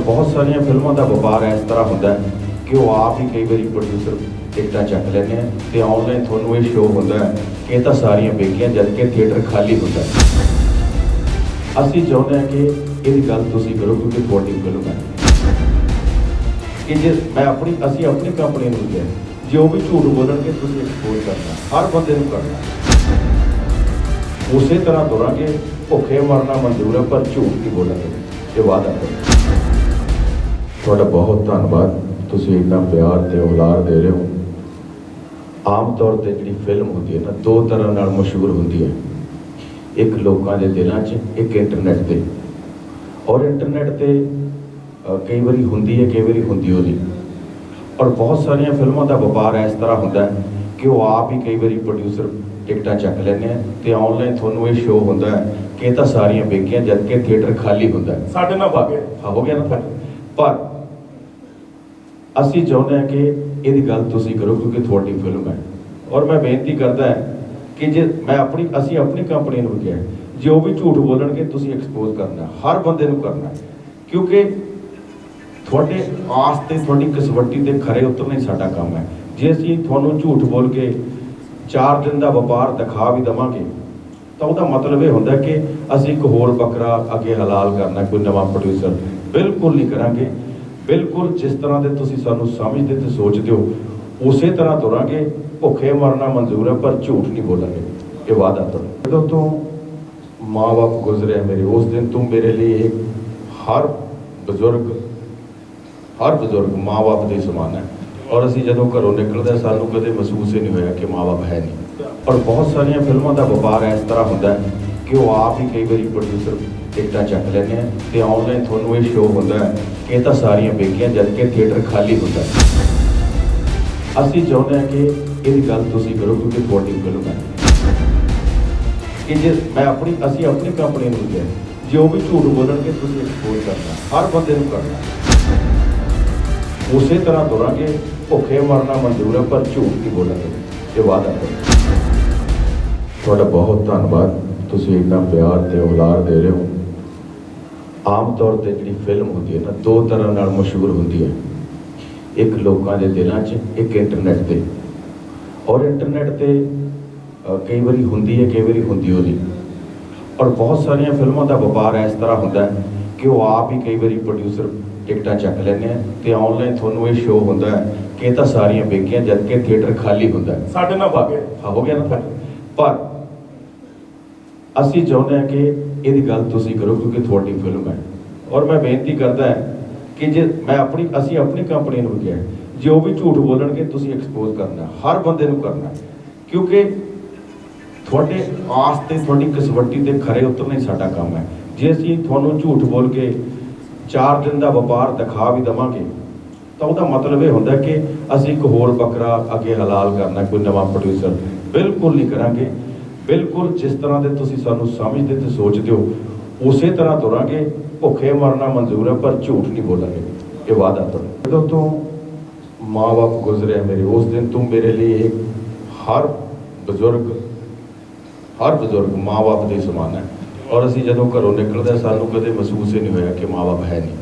ਬਹੁਤ ਸਾਰੀਆਂ ਫਿਲਮਾਂ ਦਾ ਵਪਾਰ ਇਸ ਤਰ੍ਹਾਂ ਹੁੰਦਾ ਹੈ ਕਿ ਉਹ ਆਪ ਹੀ ਕਈ ਵਾਰੀ ਪ੍ਰੋਡਿਊਸਰ ਟਿਕਟਾਂ ਚੱਕ ਲੈਂਦੇ ਆ ਤੇ ਆਨਲਾਈਨ ਤੁਹਾਨੂੰ ਇਹ ਸ਼ੋਅ ਹੁੰਦਾ ਹੈ ਕਿ ਇਹ ਤਾਂ ਸਾਰੀਆਂ ਵੇਖੀਆਂ ਜਦ ਕਿ ਥੀਏਟਰ ਖਾਲੀ ਹੁੰਦਾ ਅਸੀਂ ਚਾਹੁੰਦੇ ਹਾਂ ਕਿ ਇਹਦੀ ਗੱਲ ਤੁਸੀਂ ਕਰੋ, ਕਿਉਂਕਿ ਤੁਹਾਡੀ ਫਿਲਮ ਹੈ। ਕਿ ਜੇ ਮੈਂ ਆਪਣੀ, ਅਸੀਂ ਆਪਣੀ ਕੰਪਨੀ ਨੂੰ ਕਿਹਾ, ਜੋ ਵੀ ਝੂਠ ਬੋਲਣਗੇ, ਤੁਸੀਂ ਐਕਸਪੋਜ਼ ਕਰਨਾ, ਹਰ ਬੰਦੇ ਨੂੰ ਕਰਨਾ। ਉਸੇ ਤਰ੍ਹਾਂ ਤੁਰਾਂਗੇ, ਭੁੱਖੇ ਮਰਨਾ ਮਨਜ਼ੂਰ ਹੈ, ਪਰ ਝੂਠ ਨਹੀਂ ਬੋਲਾਂਗੇ। ਇਹ ਵਾਅਦਾ ਕਰੋ। ਤੁਹਾਡਾ ਬਹੁਤ ਧੰਨਵਾਦ। ਤੁਸੀਂ ਇੰਨਾ ਪਿਆਰ ਤੇ ਉਲਾਰ ਦੇ ਰਹੇ ਹੋ। ਆਮ ਤੌਰ ਤੇ ਜਿਹੜੀ ਫਿਲਮ ਹੁੰਦੀ ਹੈ ਨਾ ਦੋ ਤਰ੍ਹਾਂ ਨਾਲ ਮਸ਼ਹੂਰ ਹੁੰਦੀ ਹੈ। ਇੱਕ ਲੋਕਾਂ ਦੇ ਦਿਲਾਂ 'ਚ ਇੱਕ ਇੰਟਰਨੈਟ ਤੇ। ਔਰ ਇੰਟਰਨੈਟ ਤੇ ਕਈ ਵਾਰੀ ਹੁੰਦੀ ਹੈ ਕਈ ਵਾਰੀ ਹੁੰਦੀ ਹੋ ਨਹੀਂ। ਔਰ ਬਹੁਤ ਸਾਰੀਆਂ ਫਿਲਮਾਂ ਦਾ ਵਪਾਰ ਇਸ ਤਰ੍ਹਾਂ ਹੁੰਦਾ ਹੈ ਕਿ ਉਹ ਆਪ ਹੀ ਕਈ ਵਾਰੀ ਪ੍ਰੋਡਿਊਸਰ ਟਿਕਟਾਂ ਚੱਕ ਲੈਂਦੇ ਆ ਤੇ ਆਨਲਾਈਨ ਤੁਹਾਨੂੰ ਇਹ ਸ਼ੋਅ ਹੁੰਦਾ ਹੈ ਕਿ ਇਹ ਤਾਂ ਸਾਰੀਆਂ ਵੇਖੀਆਂ ਜਦ ਕਿ ਥੀਏਟਰ ਖਾਲੀ ਹੁੰਦਾ ਹੈ। ਸਾਡੇ ਨਾਲ ਗਿਆ ਹਾਂ ਗਿਆ ਨਾ ਫਿਰ? ਪਰ ਅਸੀਂ ਚਾਹੁੰਦੇ ਹਾਂ ਕਿ ਇਹਦੀ ਗੱਲ ਤੁਸੀਂ ਕਰੋ, ਕਿਉਂਕਿ ਤੁਹਾਡੀ ਫਿਲਮ ਹੈ। ਔਰ ਮੈਂ ਬੇਨਤੀ ਕਰਦਾ ਹਾਂ ਕਿ ਜੇ ਮੈਂ ਆਪਣੀ, ਅਸੀਂ ਆਪਣੀ ਕੰਪਨੀ ਨੂੰ ਕਿਹਾ ਜੇ ਉਹ ਵੀ ਝੂਠ ਬੋਲਣਗੇ, ਤੁਸੀਂ ਐਕਸਪੋਜ਼ ਕਰਨਾ ਹਰ ਬੰਦੇ ਨੂੰ ਕਰਨਾ ਕਿਉਂਕਿ ਤੁਹਾਡੇ ਆਸ ਤੇ ਤੁਹਾਡੀ ਕਸਵੱਟੀ ਤੇ ਖਰੇ ਉਤਰਨਾ ਹੀ ਸਾਡਾ ਕੰਮ ਹੈ। ਜੇ ਅਸੀਂ ਤੁਹਾਨੂੰ ਝੂਠ ਬੋਲ ਕੇ 4 ਦਿਨ ਦਾ ਵਪਾਰ ਦਿਖਾ ਵੀ ਦਵਾਂਗੇ ਤਾਂ ਉਹਦਾ ਮਤਲਬ ਇਹ ਹੁੰਦਾ ਕਿ ਅਸੀਂ ਇੱਕ ਹੋਰ ਬੱਕਰਾ ਅੱਗੇ ਹਲਾਲ ਕਰਨਾ ਕੋਈ ਨਵਾਂ ਪ੍ਰੋਡਿਊਸਰ ਬਿਲਕੁਲ ਨਹੀਂ ਕਰਾਂਗੇ। ਬਿਲਕੁਲ ਜਿਸ ਤਰ੍ਹਾਂ ਦੇ ਤੁਸੀਂ ਸਾਨੂੰ ਸਮਝਦੇ ਤੇ ਸੋਚਦੇ ਹੋ ਉਸੇ ਤਰ੍ਹਾਂ ਤੁਰਾਂਗੇ। ਭੁੱਖੇ ਮਰਨਾ ਮਨਜ਼ੂਰ ਹੈ ਪਰ ਝੂਠ ਨਹੀਂ ਬੋਲਾਂਗੇ। ਇਹ ਵਾਅਦਾ ਕਰੋ। ਜਦੋਂ ਤੋਂ ਮਾਂ-ਬਾਪ ਗੁਜ਼ਰਿਆ ਮੇਰੇ ਉਸ ਦਿਨ ਤੋਂ ਮੇਰੇ ਲਈ ਇੱਕ ਹਰ ਬਜ਼ੁਰਗ ਹਰ ਬਜ਼ੁਰਗ ਮਾਂ-ਬਾਪ ਦੇ ਸਮਾਨ ਹੈ। ਔਰ ਅਸੀਂ ਜਦੋਂ ਘਰੋਂ ਨਿਕਲਦੇ ਹਾਂ, ਸਾਨੂੰ ਕਦੇ ਮਹਿਸੂਸ ਹੀ ਨਹੀਂ ਹੋਇਆ ਕਿ ਮਾਂ-ਬਾਪ ਹੈ ਨਹੀਂ। ਔਰ ਬਹੁਤ ਸਾਰੀਆਂ ਫਿਲਮਾਂ ਦਾ ਵਪਾਰ ਇਸ ਤਰ੍ਹਾਂ ਹੁੰਦਾ ਹੈ ਕਿ ਉਹ ਆਪ ਹੀ ਕਈ ਵਾਰੀ ਪ੍ਰੋਡਿਊਸਰ ਟਿਕਟਾਂ ਚੱਕ ਲੈਂਦੇ ਆ ਤੇ ਆਨਲਾਈਨ ਤੁਹਾਨੂੰ ਇਹ ਸ਼ੋਅ ਹੁੰਦਾ ਹੈ ਕਿ ਇਹ ਤਾਂ ਸਾਰੀਆਂ ਵੇਖੀਆਂ ਜਦ ਕਿ ਥੀਏਟਰ ਖਾਲੀ ਹੁੰਦਾ ਅਸੀਂ ਚਾਹੁੰਦੇ ਹਾਂ ਕਿ ਇਹਦੀ ਗੱਲ ਤੁਸੀਂ ਕਰੋ, ਕਿਉਂਕਿ ਤੁਹਾਡੀ ਫਿਲਮ ਹੈ। ਕਿ ਜੇ ਮੈਂ ਆਪਣੀ, ਅਸੀਂ ਆਪਣੀ ਕੰਪਨੀ ਨੂੰ ਕਿਹਾ, ਜੋ ਵੀ ਝੂਠ ਬੋਲਣਗੇ, ਤੁਸੀਂ ਐਕਸਪੋਜ਼ ਕਰਨਾ ਹਰ ਬੰਦੇ ਨੂੰ ਕਰਨਾ ਉਸੇ ਤਰ੍ਹਾਂ ਤੁਰਾਂਗੇ, ਭੁੱਖੇ ਮਰਨਾ ਮਨਜ਼ੂਰ ਹੈ, ਪਰ ਝੂਠ ਨਹੀਂ ਬੋਲਾਂਗੇ। ਇਹ ਵਾਅਦਾ ਕਰੋ। ਤੁਹਾਡਾ ਬਹੁਤ ਧੰਨਵਾਦ। ਤੁਸੀਂ ਇੰਨਾ ਪਿਆਰ ਤੇ ਉਲਾਰ ਦੇ ਰਹੇ ਹੋ। ਆਮ ਤੌਰ ਤੇ ਜਿਹੜੀ ਫਿਲਮ ਹੁੰਦੀ ਹੈ ਨਾ ਦੋ ਤਰ੍ਹਾਂ ਨਾਲ ਮਸ਼ਹੂਰ ਹੁੰਦੀ ਹੈ। ਇੱਕ ਲੋਕਾਂ ਦੇ ਦਿਲਾਂ 'ਚ ਇੱਕ ਇੰਟਰਨੈਟ ਤੇ। ਔਰ ਇੰਟਰਨੈਟ ਤੇ ਕਈ ਵਾਰੀ ਹੁੰਦੀ ਹੈ ਕਈ ਵਾਰੀ ਹੁੰਦੀ ਹੋ ਨਹੀਂ। ਔਰ ਬਹੁਤ ਸਾਰੀਆਂ ਫਿਲਮਾਂ ਦਾ ਵਪਾਰ ਇਸ ਤਰ੍ਹਾਂ ਹੁੰਦਾ ਹੈ ਕਿ ਉਹ ਆਪ ਹੀ ਕਈ ਵਾਰੀ ਪ੍ਰੋਡਿਊਸਰ ਟਿਕਟਾਂ ਚੱਕ ਲੈਂਦੇ ਆ ਤੇ ਆਨਲਾਈਨ ਤੁਹਾਨੂੰ ਇਹ ਸ਼ੋਅ ਹੁੰਦਾ ਹੈ ਕਿ ਇਹ ਤਾਂ ਸਾਰੀਆਂ ਵੇਖੀਆਂ ਜਦ ਕਿ ਥੀਏਟਰ ਖਾਲੀ ਹੁੰਦਾ ਹੈ। ਸਾਡੇ ਨਾਲ ਗਿਆ ਹਾਂ ਹੋ ਗਿਆ ਨਾ ਫਿਰ। ਪਰ ਅਸੀਂ ਚਾਹੁੰਦੇ ਹਾਂ ਕਿ ਇਹਦੀ ਗੱਲ ਤੁਸੀਂ ਕਰੋ ਕਿਉਂਕਿ ਤੁਹਾਡੀ ਫਿਲਮ ਹੈ। ਔਰ ਮੈਂ ਬੇਨਤੀ ਕਰਦਾ ਹਾਂ ਕਿ ਜੇ ਮੈਂ ਆਪਣੀ ਅਸੀਂ ਆਪਣੀ ਕੰਪਨੀ ਨੂੰ ਕਿਹਾ ਜੇ ਉਹ ਵੀ ਝੂਠ ਬੋਲਣਗੇ ਤੁਸੀਂ ਐਕਸਪੋਜ਼ ਕਰਨਾ ਹਰ ਬੰਦੇ ਨੂੰ ਕਰਨਾ ਕਿਉਂਕਿ ਤੁਹਾਡੇ ਆਸ ਤੇ ਤੁਹਾਡੀ ਕਸਵੱਟੀ ਤੇ ਖਰੇ ਉਤਰਨਾ ਹੀ ਸਾਡਾ ਕੰਮ ਹੈ। ਜੇ ਅਸੀਂ ਤੁਹਾਨੂੰ ਝੂਠ ਬੋਲ ਕੇ 4 ਦਿਨ ਦਾ ਵਪਾਰ ਦਿਖਾ ਵੀ ਦਵਾਂਗੇ, ਤਾਂ ਉਹਦਾ ਮਤਲਬ ਇਹ ਹੁੰਦਾ ਕਿ ਅਸੀਂ ਇੱਕ ਹੋਰ ਬੱਕਰਾ ਅੱਗੇ ਹਲਾਲ ਕਰਨਾ ਕੋਈ ਨਵਾਂ ਪ੍ਰੋਡਿਊਸਰ ਬਿਲਕੁਲ ਨਹੀਂ ਕਰਾਂਗੇ। ਬਿਲਕੁਲ ਜਿਸ ਤਰ੍ਹਾਂ ਦੇ ਤੁਸੀਂ ਸਾਨੂੰ ਸਮਝਦੇ ਤੇ ਸੋਚਦੇ ਹੋ ਉਸੇ ਤਰ੍ਹਾਂ ਤੁਰਾਂਗੇ ਭੁੱਖੇ ਮਰਨਾ ਮਨਜ਼ੂਰ ਹੈ ਪਰ ਝੂਠ ਨਹੀਂ ਬੋਲਾਂਗੇ। ਇਹ ਵਾਅਦਾ ਤੁਹਾਨੂੰ ਜਦੋਂ ਤੋਂ ਮਾਂ-ਬਾਪ ਗੁਜ਼ਰਿਆ ਮੇਰੇ ਉਸ ਦਿਨ ਤੋਂ ਮੇਰੇ ਲਈ ਹਰ ਬਜ਼ੁਰਗ ਹਰ ਬਜ਼ੁਰਗ ਮਾਂ-ਬਾਪ ਦੇ ਸਮਾਨ ਹੈ। ਔਰ ਅਸੀਂ ਜਦੋਂ ਘਰੋਂ ਨਿਕਲਦੇ ਹਾਂ, ਸਾਨੂੰ ਕਦੇ ਮਹਿਸੂਸ ਹੀ ਨਹੀਂ ਹੋਇਆ ਕਿ ਮਾਂ-ਬਾਪ ਹੈ ਨਹੀਂ।